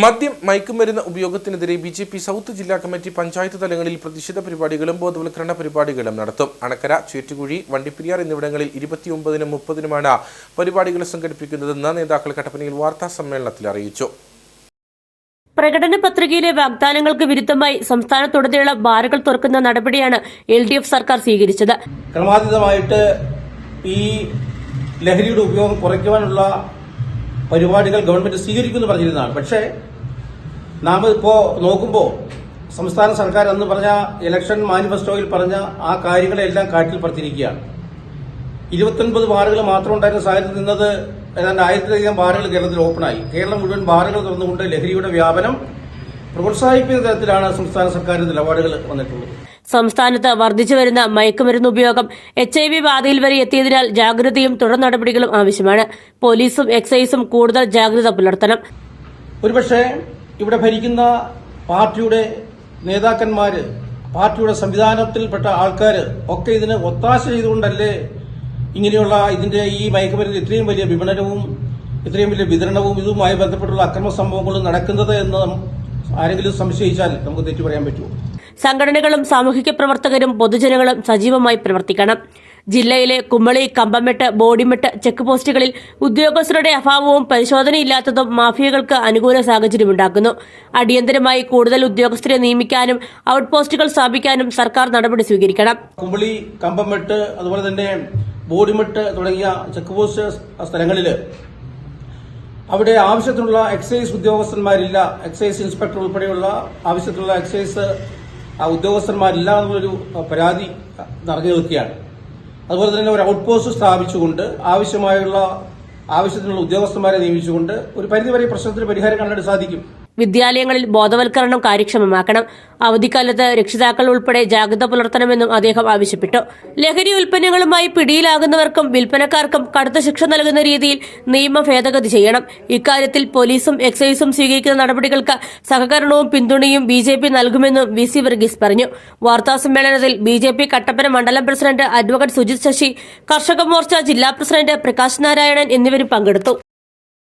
മദ്യം മയക്കുമരുന്ന് ഉപയോഗത്തിനെതിരെ ബി ജെ പി സൗത്ത് ജില്ലാ കമ്മിറ്റി പഞ്ചായത്ത് തലങ്ങളിൽ പ്രതിഷേധ പരിപാടികളും ബോധവൽക്കരണ പരിപാടികളും നടത്തും. അണക്കര ചേറ്റുകുഴി വണ്ടിപ്പെരിയാർ എന്നിവിടങ്ങളിൽ ഇരുപത്തിയൊമ്പതിനും മുപ്പതിനുമാണ് പരിപാടികൾ സംഘടിപ്പിക്കുന്നതെന്ന് നേതാക്കൾ കട്ടപ്പനയിൽ വാർത്താ സമ്മേളനത്തിൽ അറിയിച്ചു. പ്രകടന പത്രികയിലെ വാഗ്ദാനങ്ങൾക്ക് വിരുദ്ധമായി സംസ്ഥാനത്തുടനീളം ബാറുകൾ തുറക്കുന്ന നടപടിയാണ് എൽ ഡി എഫ് സർക്കാർ സ്വീകരിച്ചത്. ക്രമാതീതമായിട്ട് ഈ ലഹരിയുടെ ഉപയോഗം കുറയ്ക്കുവാനുള്ള പരിപാടികൾ ഗവൺമെന്റ് സ്വീകരിക്കുമെന്ന് പറഞ്ഞിരുന്നതാണ്. പക്ഷേ നാം ഇപ്പോൾ നോക്കുമ്പോൾ സംസ്ഥാന സർക്കാർ അന്ന് പറഞ്ഞ ഇലക്ഷൻ മാനിഫെസ്റ്റോയിൽ പറഞ്ഞ ആ കാര്യങ്ങളെല്ലാം കാറ്റിൽ പറത്തിയിരിക്കുകയാണ് ഇരുപത്തൊൻപത് ബാറുകൾ മാത്രം ഉണ്ടായിരുന്ന സാഹചര്യത്തിൽ നിന്നത് ഏതാണ്ട് ആയിരത്തിലധികം ബാറുകൾ കേരളത്തിൽ ഓപ്പണായി. കേരളം മുഴുവൻ ബാറുകൾ തുറന്നുകൊണ്ട് ലഹരിയുടെ വ്യാപനം പ്രോത്സാഹിപ്പിക്കുന്ന തരത്തിലാണ് സംസ്ഥാന സർക്കാരിന്റെ നിലപാടുകൾ വന്നിട്ടുള്ളത്. സംസ്ഥാനത്ത് വർദ്ധിച്ചു വരുന്ന മയക്കുമരുന്ന് ഉപയോഗം എച്ച് ഐ വി ബാധയിൽ വരെ എത്തിയതിനാൽ ജാഗ്രതയും തുടർ നടപടികളും ആവശ്യമാണ്. പോലീസും എക്സൈസും കൂടുതൽ ജാഗ്രത പുലർത്തണം. ഒരുപക്ഷെ ഇവിടെ ഭരിക്കുന്ന പാർട്ടിയുടെ നേതാക്കന്മാര് പാർട്ടിയുടെ സംവിധാനത്തിൽപ്പെട്ട ആൾക്കാർ ഒക്കെ ഇതിന് ഒത്താശ ചെയ്തുകൊണ്ടല്ലേ ഇങ്ങനെയുള്ള ഇതിന്റെ ഈ മയക്കുമരുന്ന് ഇത്രയും വലിയ വിപണനവും ഇത്രയും വലിയ വിതരണവും ഇതുമായി ബന്ധപ്പെട്ടുള്ള അക്രമ സംഭവങ്ങളും നടക്കുന്നത് എന്ന് ആരെങ്കിലും സംശയിച്ചാൽ നമുക്ക് തെറ്റു പറയാൻ പറ്റുമോ? സംഘടനകളും സാമൂഹിക പ്രവർത്തകരും പൊതുജനങ്ങളും സജീവമായി പ്രവർത്തിക്കണം. ജില്ലയിലെ കുമ്മളി കമ്പമെട്ട് ബോഡിമെട്ട് ചെക്ക് പോസ്റ്റുകളിൽ ഉദ്യോഗസ്ഥരുടെ അഭാവവും പരിശോധനയില്ലാത്തതും മാഫിയകൾക്ക് അനുകൂല സാഹചര്യമുണ്ടാക്കുന്നു. അടിയന്തരമായി കൂടുതൽ ഉദ്യോഗസ്ഥരെ നിയമിക്കാനും ഔട്ട് പോസ്റ്റുകൾ സ്ഥാപിക്കാനും സർക്കാർ നടപടി സ്വീകരിക്കണം. കുമ്പളി കമ്പമെട്ട് അതുപോലെ തന്നെ ബോഡിമെട്ട് തുടങ്ങിയ ചെക്ക് പോസ്റ്റ് സ്ഥലങ്ങളിൽ അവിടെ ആവശ്യത്തിനുള്ള എക്സൈസ് ഉദ്യോഗസ്ഥന്മാരില്ല. എക്സൈസ് ഇൻസ്പെക്ടർ ഉൾപ്പെടെയുള്ള ആവശ്യത്തിലുള്ള എക്സൈസ് ആ, ഉദ്യോഗസ്ഥന്മാരില്ല എന്നുള്ളൊരു പരാതി നിറഞ്ഞു നിൽക്കുകയാണ്. അതുപോലെ തന്നെ ഒരു ഔട്ട് പോസ്റ്റ് സ്ഥാപിച്ചുകൊണ്ട് ആവശ്യമായുള്ള ആവശ്യത്തിനുള്ള ഉദ്യോഗസ്ഥന്മാരെ നിയമിച്ചുകൊണ്ട് ഒരു പരിധിവരെ പ്രശ്നത്തിന് പരിഹാരം കാണാൻ സാധിക്കും. വിദ്യാലയങ്ങളിൽ ബോധവൽക്കരണം കാര്യക്ഷമമാക്കണം. അവധിക്കാലത്ത് രക്ഷിതാക്കൾ ഉൾപ്പെടെ ജാഗ്രത പുലർത്തണമെന്നും അദ്ദേഹം ആവശ്യപ്പെട്ടു. ലഹരി ഉൽപ്പന്നങ്ങളുമായി പിടിയിലാകുന്നവർക്കും വിൽപ്പനക്കാർക്കും കടുത്ത ശിക്ഷ നൽകുന്ന രീതിയിൽ നിയമ ഭേദഗതി ചെയ്യണം. ഇക്കാര്യത്തിൽ പോലീസും എക്സൈസും സ്വീകരിക്കുന്ന നടപടികൾക്ക് സഹകരണവും പിന്തുണയും ബി ജെ പി നൽകുമെന്നും വി സി വർഗീസ് പറഞ്ഞു. വാർത്താസമ്മേളനത്തിൽ ബി ജെ പി കട്ടപ്പന മണ്ഡലം പ്രസിഡന്റ് അഡ്വക്കേറ്റ് സുജിത് ശശി കർഷക മോർച്ച ജില്ലാ പ്രസിഡന്റ് പ്രകാശ് നാരായണൻ എന്നിവരും പങ്കെടുത്തു.